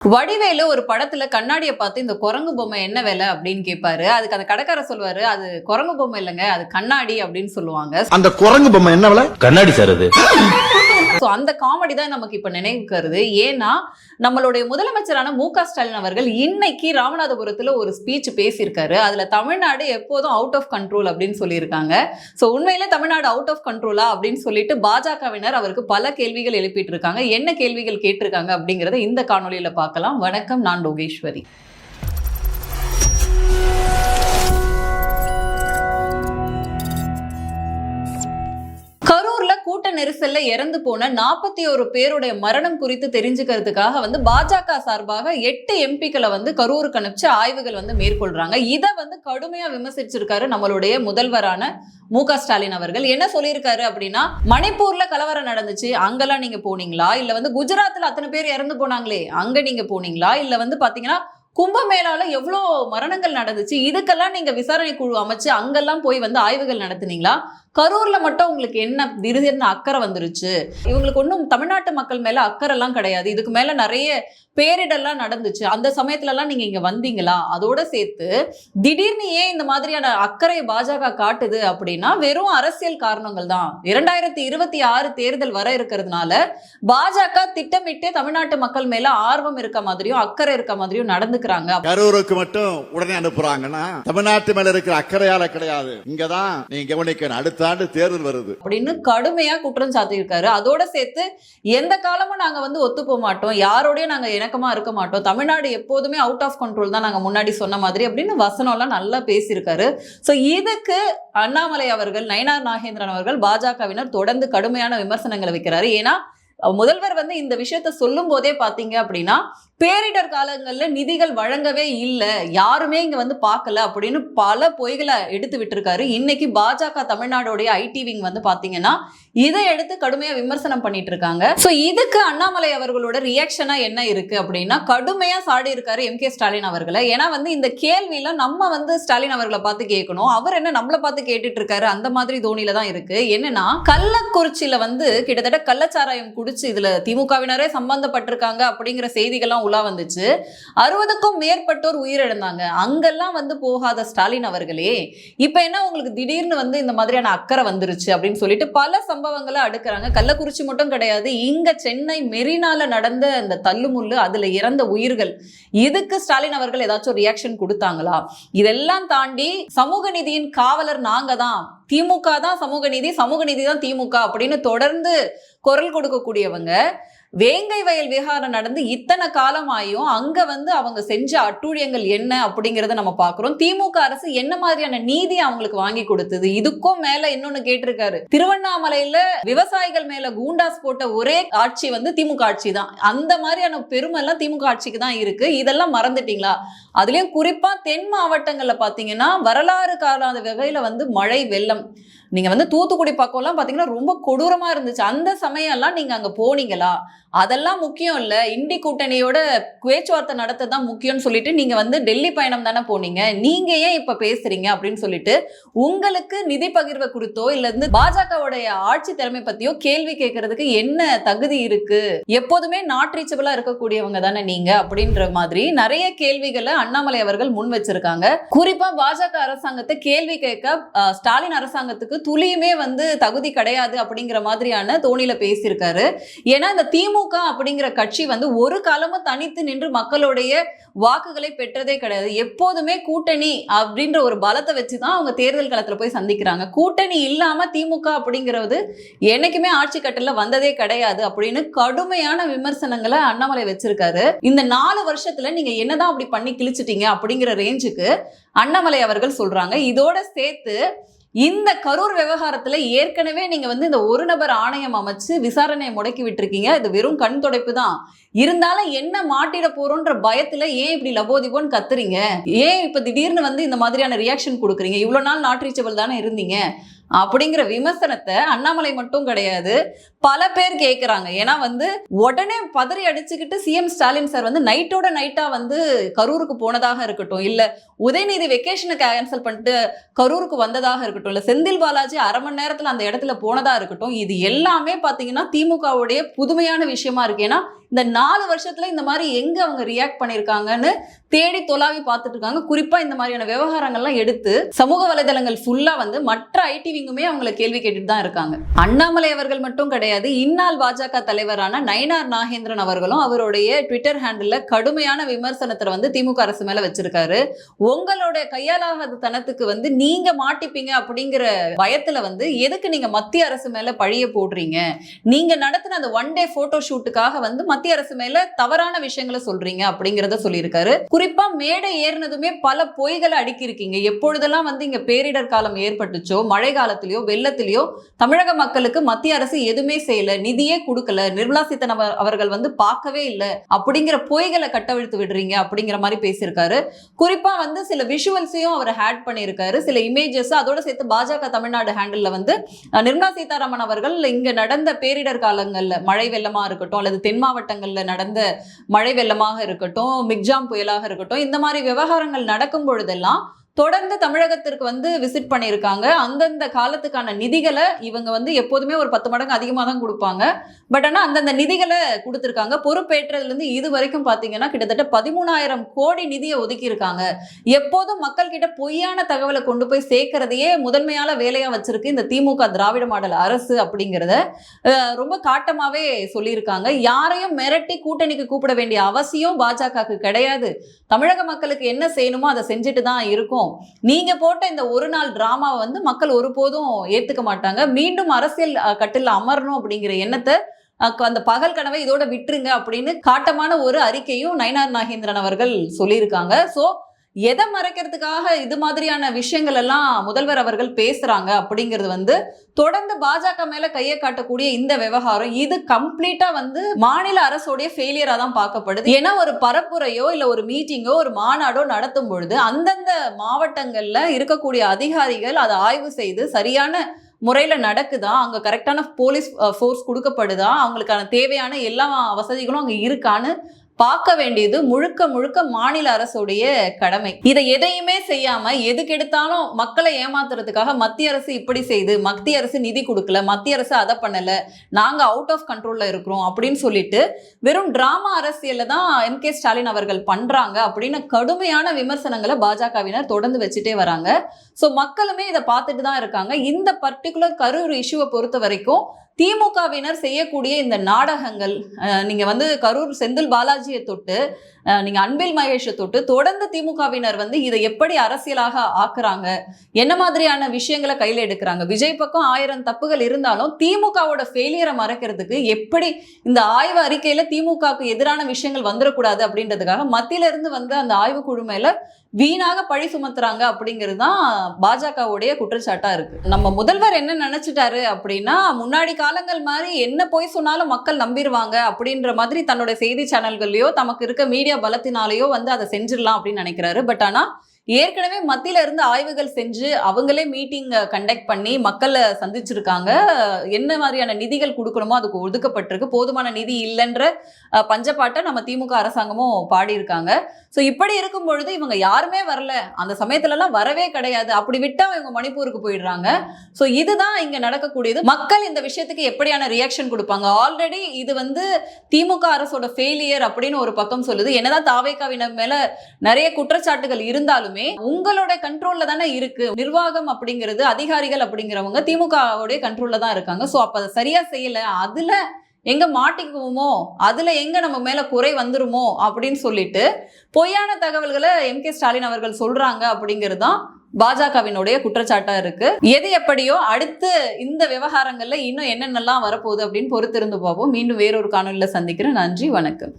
வடிவேலு ஒரு படத்துல கண்ணாடியை பார்த்து இந்த குரங்கு பொம்மை என்ன விலை? அப்படின்னு கேட்பாரு அதுக்கு அந்த கடைக்காரர் சொல்லுவாரு அது குரங்கு பொம்மை இல்லைங்க அது கண்ணாடி அப்படின்னு சொல்லுவாங்க. அந்த குரங்கு பொம்மை என்ன விலை? கண்ணாடி சார் அது. ஸோ அந்த காமெடி தான் நமக்கு இப்போ நினைவுக்கு வருது ஏன்னா நம்மளுடைய முதலமைச்சரான மு க ஸ்டாலின் அவர்கள் இன்னைக்கு ராமநாதபுரத்தில் ஒரு ஸ்பீச் பேசியிருக்காரு. அதில் தமிழ்நாடு எப்போதும் அவுட் ஆஃப் கண்ட்ரோல் அப்படின்னு சொல்லியிருக்காங்க. ஸோ உண்மையில தமிழ்நாடு அவுட் ஆஃப் கண்ட்ரோலா அப்படின்னு சொல்லிட்டு பாஜகவினர் அவருக்கு பல கேள்விகள் எழுப்பிட்டு இருக்காங்க. என்ன கேள்விகள் கேட்டிருக்காங்க அப்படிங்கிறத இந்த காணொலியில் பார்க்கலாம். வணக்கம் நான் லோகேஸ்வரி. நெரிசல்ல இறந்து போன நாற்பத்தி ஒரு பேருடைய மரணம் குறித்து தெரிஞ்சுக்கிறதுக்காக வந்து பாஜக சார்பாக எட்டு எம்பிக்களை வந்து கரூருக்கு அனுப்பிச்சு ஆய்வுகள் வந்து மேற்கொள்றாங்க. இதை வந்து கடுமையா விமர்சிச்சிருக்காரு நம்மளுடைய முதல்வரான மு க ஸ்டாலின் அவர்கள். என்ன சொல்லியிருக்காரு அப்படின்னா மணிப்பூர்ல கலவரம் நடந்துச்சு. அங்கெல்லாம் நீங்க போனீங்களா? இல்ல வந்து குஜராத்ல அத்தனை பேர் இறந்து போனாங்களே அங்க நீங்க போனீங்களா? இல்ல வந்து பாத்தீங்கன்னா கும்பமேளால எவ்வளோ மரணங்கள் நடந்துச்சு? இதுக்கெல்லாம் நீங்க விசாரணை குழு அமைச்சு அங்கெல்லாம் போய் வந்து ஆய்வுகள் நடத்துனீங்களா? கரூர்ல மட்டும் உங்களுக்கு என்ன திடீர்னு அக்கறை வந்துருச்சு? இவங்களுக்கு ஒன்றும் தமிழ்நாட்டு மக்கள் மேல அக்கறை எல்லாம் கிடையாது. இதுக்கு மேல நிறைய பேரிடெல்லாம் நடந்துச்சு. அந்த சமயத்துல எல்லாம் நீங்க இங்க வந்தீங்களா? அதோட சேர்த்து திடீர்னு ஏன் இந்த மாதிரியான அக்கறை பாஜக காட்டுது அப்படின்னா வெறும் அரசியல் காரணங்கள் தான். இரண்டாயிரத்தி இருபத்தி ஆறு தேர்தல் வர இருக்கிறதுனால பாஜக திட்டமிட்டே தமிழ்நாட்டு மக்கள் மேல ஆர்வம் இருக்க மாதிரியும் அக்கறை இருக்க மாதிரியும் நடந்துக்கிறாங்க. கரூருக்கு மட்டும் உடனே அனுப்புறாங்கன்னா தமிழ்நாட்டு மேல இருக்கிற அக்கறையால கிடையாது. இங்கதான் நீங்க கவனிக்கணும். அடுத்து ஆண்டு தேர்தல் வருது. அப்படின்னு கடுமையா குற்றம் சாத்தியிருக்காரு அதோட சேர்த்து எந்த காலமும் நாங்க வந்து ஒத்து போக மாட்டோம். யாரோடயும் நாங்க இணக்கமா இருக்க மாட்டோம். தமிழ்நாடு எப்போதுமே அவுட் ஆஃப் கண்ட்ரோல் தான் நாங்க முன்னாடி சொன்ன மாதிரி அப்படின்னு வசனம்லாம் நல்லா பேசியிருக்காரு. ஸோ இதுக்கு அண்ணாமலை அவர்கள் நயனார் நாகேந்திரன் அவர்கள் பாஜகவினர் தொடர்ந்து கடுமையான விமர்சனங்களை வைக்கிறாரு. ஏன்னா முதல்வர் வந்து இந்த விஷயத்த சொல்லும் போதே பாத்தீங்க அப்படின்னா பேரிடர் காலங்களில் நிதிகள் வழங்கவே இல்லை. யாருமே இங்க வந்து பார்க்கல அப்படின்னு பல பொய்களை எடுத்து விட்டுருக்காரு. இன்னைக்கு பாஜக தமிழ்நாடோடைய ஐடி விங் வந்து பாத்தீங்கன்னா இதை எடுத்து கடுமையா விமர்சனம் பண்ணிட்டு இருக்காங்க ஸோ இதுக்கு அண்ணாமலை அவர்களோட ரியாக்ஷனா என்ன இருக்கு அப்படின்னா கடுமையா சாடி இருக்காரு எம் கே ஸ்டாலின் அவர்களை. ஏன்னா வந்து இந்த கேள்வியில நம்ம வந்து ஸ்டாலின் அவர்களை பார்த்து கேட்கணும். அவர் என்ன நம்மளை பார்த்து கேட்டுட்டு இருக்காரு அந்த மாதிரி தோணியில தான் இருக்கு. என்னன்னா கள்ளக்குறிச்சியில வந்து கிட்டத்தட்ட கள்ளச்சாராயம் குடிச்சு இதுல திமுகவினரே சம்பந்தப்பட்டிருக்காங்க அப்படிங்கிற செய்திகள்லாம் உலா வந்துச்சு. அறுபதுக்கும் மேற்பட்டோர் உயிரிழந்தாங்க. அங்கெல்லாம் வந்து போகாத ஸ்டாலின் அவர்களே இப்ப என்ன உங்களுக்கு திடீர்னு வந்து இந்த மாதிரியான அக்கறை வந்துருச்சு அப்படின்னு சொல்லிட்டு பல சம்பவங்களை அடுக்கிறாங்க. கள்ளக்குறிச்சி மட்டும் கிடையாது இங்க சென்னை மெரினால நடந்த அந்த தள்ளுமுள்ளு அதுல இறந்த உயிர்கள் இதுக்கு ஸ்டாலின் அவர்கள் ஏதாச்சும் ரியாக்ஷன் கொடுத்தாங்களா? இதெல்லாம் தாண்டி சமூக நீதியின் காவலர் நாங்க தான். திமுக தான் சமூக நீதி சமூக நீதி தான் திமுக அப்படின்னு தொடர்ந்து குரல் கொடுக்கக்கூடியவங்க. வேங்கை வயல் விகாரம் நடந்து இத்தனை காலமாயும் அங்க வந்து அவங்க செஞ்ச அட்டூழியங்கள் என்ன அப்படிங்கறத நம்ம பாக்குறோம் திமுக அரசு என்ன மாதிரியான நீதி அவங்களுக்கு வாங்கி கொடுத்தது? இதுக்கும் மேல இன்னொன்னு கேட்டிருக்காரு. திருவண்ணாமலையில விவசாயிகள் மேல கூண்டாஸ் போட்ட ஒரே ஆட்சி வந்து திமுக ஆட்சி தான். அந்த மாதிரியான பெருமை எல்லாம் திமுக ஆட்சிக்கு தான் இருக்கு. இதெல்லாம் மறந்துட்டீங்களா? அதுலயும் குறிப்பா தென் மாவட்டங்கள்ல பாத்தீங்கன்னா வரலாறு காலாத வகையில வந்து மழை வெள்ளம். நீங்க வந்து தூத்துக்குடி பக்கம்லாம் பாத்தீங்கன்னா ரொம்ப கொடூரமா இருந்துச்சு. அந்த சமயம்லாம் நீங்க அங்க போனீங்களா? அதெல்லாம் முக்கியம் இல்ல. இண்டி கூட்டணியோட பேச்சுவார்த்தை நடத்த தான் முக்கியம்னு சொல்லிட்டு நீங்க வந்து டெல்லி பயணம் தானே போனீங்க. நீங்க ஏன் இப்ப பேசுறீங்க அப்படின்னு சொல்லிட்டு உங்களுக்கு நிதி பகிர்வை கொடுத்தோ இல்ல இருந்து பாஜகவுடைய ஆட்சி திறமை பத்தியோ கேள்வி கேட்கறதுக்கு என்ன தகுதி இருக்கு? எப்போதுமே நாட் ரீச்சபிளா இருக்கக்கூடியவங்க தானே நீங்க அப்படின்ற மாதிரி நிறைய கேள்விகளை அண்ணாமலை அவர்கள் முன் வச்சிருக்காங்க. குறிப்பா பாஜக அரசாங்கத்தை கேள்வி கேட்க ஸ்டாலின் அரசாங்கத்துக்கு துளியுமே வந்து தகுதி கிடையாது அப்படிங்கிற மாதிரியான தோணியில பேசியிருக்காரு. ஏன்னா இந்த திமுக அப்படிங்கிற கட்சி வந்து ஒரு காலமும் தனித்து நின்று மக்களுடைய வாக்குகளை பெற்றதே கிடையாது. எப்போதுமே கூட்டணி அப்படின்ற ஒரு பலத்தை வச்சுதான் அவங்க தேர்தல் களத்துல போய் சந்திக்கிறாங்க. கூட்டணி இல்லாம திமுக அப்படிங்கிறது என்னைக்குமே ஆட்சி கட்டல வந்ததே கிடையாது அப்படின்னு கடுமையான விமர்சனங்களை அண்ணாமலை வச்சிருக்காரு. இந்த நாலு வருஷத்துல நீங்க என்னதான் அப்படி பண்ணி கிழிச்சிட்டீங்க அப்படிங்கிற ரேஞ்சுக்கு அண்ணாமலை அவர்கள் சொல்றாங்க. இதோட சேர்த்து இந்த கரூர் விவகாரத்தில் ஏற்கனவே நீங்கள் வந்து இந்த ஒரு நபர் ஆணையம் அமைச்சு விசாரணையை முடக்கி விட்டுருக்கீங்க. இது வெறும் கண் துடைப்பு தான். இருந்தாலும் என்ன மாட்டிட போறோன்ற பயத்தில் ஏன் இப்படி லபோதிபோன்னு கத்துறீங்க? ஏன் இப்போ திடீர்னு வந்து இந்த மாதிரியான ரியாக்ஷன் கொடுக்குறீங்க? இவ்வளோ நாள் நாட் ரீச்சபிள் தானே இருந்தீங்க? அப்படிங்கிற விமர்சனத்தை அண்ணாமலை மட்டும் கிடையாது. பல பேர் கேட்குறாங்க ஏன்னா வந்து உடனே பதறி அடிச்சுக்கிட்டு சிஎம் ஸ்டாலின் சார் வந்து நைட்டோட நைட்டாக வந்து கரூருக்கு போனதாக இருக்கட்டும். இல்லை உதயநிதி வெக்கேஷனை கேன்சல் பண்ணிட்டு கரூருக்கு வந்ததாக இருக்கட்டும். இல்லை செந்தில் பாலாஜி அரை மணி நேரத்தில் அந்த இடத்துல போனதாக இருக்கட்டும். இது எல்லாமே பார்த்தீங்கன்னா திமுகவுடைய புதுமையான விஷயமா இருக்கு. ஏன்னா இந்த நாலு வருஷத்துல இந்த மாதிரி எங்க அவங்க ரியாக்ட் பண்ணிருக்காங்கன்னு தேடி தொலாவி பார்த்துட்டு இருக்காங்க குறிப்பா இந்த மாதிரியான விவகாரங்கள்லாம் எடுத்து சமூக வலைதளங்கள் ஃபுல்லா வந்து மற்ற ஐடி விங்குமே அவங்களை கேள்வி கேட்டுட்டு தான் இருக்காங்க. அண்ணாமலை அவர்கள் மட்டும் கிடையாது இந்நாள் பாஜக தலைவரான நயனார் நாகேந்திரன் அவர்களும் அவருடைய ட்விட்டர் ஹேண்டில் கடுமையான விமர்சனத்தை வந்து திமுக அரசு மேல வச்சிருக்காரு. உங்களோட கையாலாகாத தனத்துக்கு வந்து நீங்க மாட்டிப்பீங்க அப்படிங்கிற பயத்துல வந்து எதுக்கு நீங்க மத்திய அரசு மேல பழிய போடுறீங்க? நீங்க நடத்தின அந்த ஒன் டே போட்டோ ஷூட்டுக்காக வந்து மத்திய அரசு மேல தவறான விஷயங்களை சொல்றீங்க அப்படிங்கறத சொல்லியிருக்காரு. குறிப்பா மேடை ஏறினதுமே பல பொய்களை அடுக்கி இருக்கீங்க எப்பொழுதெல்லாம் வந்து இங்க பேரிடர் காலம் ஏற்பட்டுச்சோ மழை காலத்திலயோ வெள்ளத்திலயோ தமிழக மக்களுக்கு மத்திய அரசு எதுவுமே செய்யல நிதியே கொடுக்கல நிர்மலா சீதாராமன் அவர்கள் வந்து பார்க்கவே இல்லை அப்படிங்கிற பொய்களை கட்டவிழ்த்து விடுறீங்க அப்படிங்கிற மாதிரி பேசியிருக்காரு. குறிப்பா வந்து சில விஷுவல்ஸையும் அவர் ஹேட் பண்ணியிருக்காரு. சில இமேஜஸ் அதோட சேர்த்து பாஜக தமிழ்நாடு ஹேண்டில் வந்து நிர்மலா சீதாராமன் அவர்கள் இங்க நடந்த பேரிடர் காலங்கள்ல மழை வெள்ளமா இருக்கட்டும் அல்லது தென் மாவட்டங்களில் நடந்த மழை வெள்ளமாக இருக்கட்டும் மிக்ஜாம் புயலாக இருக்கட்டும் இந்த மாதிரி விவகாரங்கள் நடக்கும் பொழுதெல்லாம் தொடர்ந்து தமிழகத்திற்கு வந்து விசிட் பண்ணியிருக்காங்க. அந்தந்த காலத்துக்கான நிதிகளை இவங்க வந்து எப்போதுமே ஒரு பத்து மடங்கு அதிகமாக தான் கொடுப்பாங்க. பட் ஆனால் அந்தந்த நிதிகளை கொடுத்துருக்காங்க. பொறுப்பேற்றதுலேருந்து இது வரைக்கும் பார்த்தீங்கன்னா கிட்டத்தட்ட பதிமூணாயிரம் கோடி நிதியை ஒதுக்கியிருக்காங்க. எப்போதும் மக்கள் கிட்ட பொய்யான தகவலை கொண்டு போய் சேர்க்கறதையே முதன்மையான வேலையாக வச்சிருக்கு இந்த திமுக திராவிட மாடல் அரசு அப்படிங்கிறத ரொம்ப காட்டமாகவே சொல்லியிருக்காங்க. யாரையும் மிரட்டி கூட்டணிக்கு கூப்பிட வேண்டிய அவசியம் பாஜகவுக்கு கிடையாது. தமிழக மக்களுக்கு என்ன செய்யணுமோ அதை செஞ்சுட்டு தான் இருக்கும். நீங்க போட்ட இந்த ஒரு நாள் டிராமாவை வந்து மக்கள் ஒருபோதும் ஏத்துக்க மாட்டாங்க. மீண்டும் அரசியல் கட்டில் அமரணும் அப்படிங்கிற எண்ணத்தை அந்த பகல் கனவை இதோட விட்டுருங்க அப்படின்னு காட்டமான ஒரு அறிக்கையும் நயனார் நாகேந்திரன் அவர்கள் சொல்லியிருக்காங்க. ஸோ எதை மறைக்கிறதுக்காக இது மாதிரியான விஷயங்கள் எல்லாம் முதல்வர் அவர்கள் பேசுறாங்க அப்படிங்கிறது வந்து தொடர்ந்து பாஜக மேல கையை காட்டக்கூடிய இந்த விவகாரம் இது கம்ப்ளீட்டா வந்து மாநில அரசோடைய ஃபெயிலியரா தான் பார்க்கப்படுது. ஏன்னா ஒரு பரப்புரையோ இல்ல ஒரு மீட்டிங்கோ ஒரு மாநாடோ நடத்தும் பொழுது அந்தந்த மாவட்டங்கள்ல இருக்கக்கூடிய அதிகாரிகள் அதை ஆய்வு செய்து சரியான முறையில் நடக்குதா? அங்கே கரெக்டான போலீஸ் ஃபோர்ஸ் கொடுக்கப்படுதா? அவங்களுக்கான தேவையான எல்லா வசதிகளும் அங்கே இருக்கான்னு பார்க்க வேண்டியது முழுக்க முழுக்க மாநில அரசுடைய கடமை. இதை எதையுமே செய்யாம எதுக்கெடுத்தாலும் மக்களை ஏமாத்துறதுக்காக மத்திய அரசு இப்படி செய்து மத்திய அரசு நிதி கொடுக்கல மத்திய அரசு அதை பண்ணல நாங்க அவுட் ஆஃப் கண்ட்ரோல்ல இருக்கிறோம் அப்படின்னு சொல்லிட்டு வெறும் டிராமா அரசியல்ல தான் எம் கே ஸ்டாலின் அவர்கள் பண்றாங்க அப்படின்னு கடுமையான விமர்சனங்களை பாஜகவினர் தொடர்ந்து வச்சுட்டே வராங்க. ஸோ மக்களுமே இதை பார்த்துட்டு தான் இருக்காங்க. இந்த பர்டிகுலர் கரூர் இஷ்யூவை பொறுத்த வரைக்கும் திமுகவினர் செய்யக்கூடிய இந்த நாடகங்கள் நீங்கள் வந்து கரூர் செந்தில் பாலாஜியை தொட்டு நீங்கள் அன்பில் மகேஷை தொட்டு தொடர்ந்து திமுகவினர் வந்து இதை எப்படி அரசியலாக ஆக்குறாங்க என்ன மாதிரியான விஷயங்களை கையில் எடுக்கிறாங்க விஜய் பக்கம் ஆயிரம் தப்புகள் இருந்தாலும் திமுகவோட ஃபெயிலியரை மறைக்கிறதுக்கு எப்படி இந்த ஆய்வு அறிக்கையில் திமுகவுக்கு எதிரான விஷயங்கள் வந்துடக்கூடாது அப்படின்றதுக்காக மத்தியில இருந்து வந்து அந்த ஆய்வு குழுமையில் வீணாக பழி சுமத்துறாங்க அப்படிங்கிறது தான் பாஜகவுடைய குற்றச்சாட்டா இருக்கு. நம்ம முதல்வர் என்ன நினைச்சிட்டாரு அப்படின்னா முன்னாடி காலங்கள் மாதிரி என்ன போய் சொன்னாலும் மக்கள் நம்பிடுவாங்க அப்படின்ற மாதிரி தன்னோட செய்தி சேனல்கள்லயோ தமக்கு இருக்க மீடியா பலத்தினாலேயோ வந்து அதை செஞ்சிடலாம் அப்படின்னு நினைக்கிறாரு. பட் ஆனா ஏற்கனவே மத்தியில இருந்து ஆய்வுகள் செஞ்சு அவங்களே மீட்டிங் கண்டக்ட் பண்ணி மக்களை சந்திச்சிருக்காங்க. என்ன மாதிரியான நிதிகள் கொடுக்கணுமோ அதுக்கு ஒதுக்கப்பட்டிருக்கு. போதுமான நிதி இல்லைன்ற பஞ்சப்பாட்டை நம்ம திமுக அரசாங்கமும் பாடியிருக்காங்க. ஸோ இப்படி இருக்கும் பொழுது இவங்க யாருமே வரல. அந்த சமயத்துலலாம் வரவே கிடையாது. அப்படி விட்டா இவங்க மணிப்பூருக்கு போயிடுறாங்க. ஸோ இதுதான் இங்க நடக்கக்கூடியது. மக்கள் இந்த விஷயத்துக்கு எப்படியான ரியாக்ஷன் கொடுப்பாங்க? ஆல்ரெடி இது வந்து திமுக அரசோட ஃபெயிலியர் அப்படின்னு ஒரு பக்கம் சொல்லுது. என்னதான் தாவேக்காவினர் மேல நிறைய குற்றச்சாட்டுகள் இருந்தாலுமே உங்களோட கண்ட்ரோல்ல தானே இருக்கு. நிர்வாகம் அப்படிங்கிறது அதிகாரிகள் அப்படிங்கிறவங்க திமுகவுடைய கண்ட்ரோல்ல தான் இருக்காங்க. ஸோ அப்ப அதை சரியா செய்யல. அதுல எங்க மாட்டிக்குவோமோ அதுல எங்க நம்ம மேல குறை வந்துருமோ அப்படின்னு சொல்லிட்டு பொய்யான தகவல்களை எம் கே ஸ்டாலின் அவர்கள் சொல்றாங்க அப்படிங்கிறது தான் பாஜகவினுடைய குற்றச்சாட்டா இருக்கு. எது எப்படியோ அடுத்து இந்த விவகாரங்கள்ல இன்னும் என்னென்னலாம் வரப்போகுது அப்படின்னு பொறுத்திருந்து பார்ப்போம். மீண்டும் வேறொரு காணொலியில சந்திக்கிறேன். நன்றி வணக்கம்.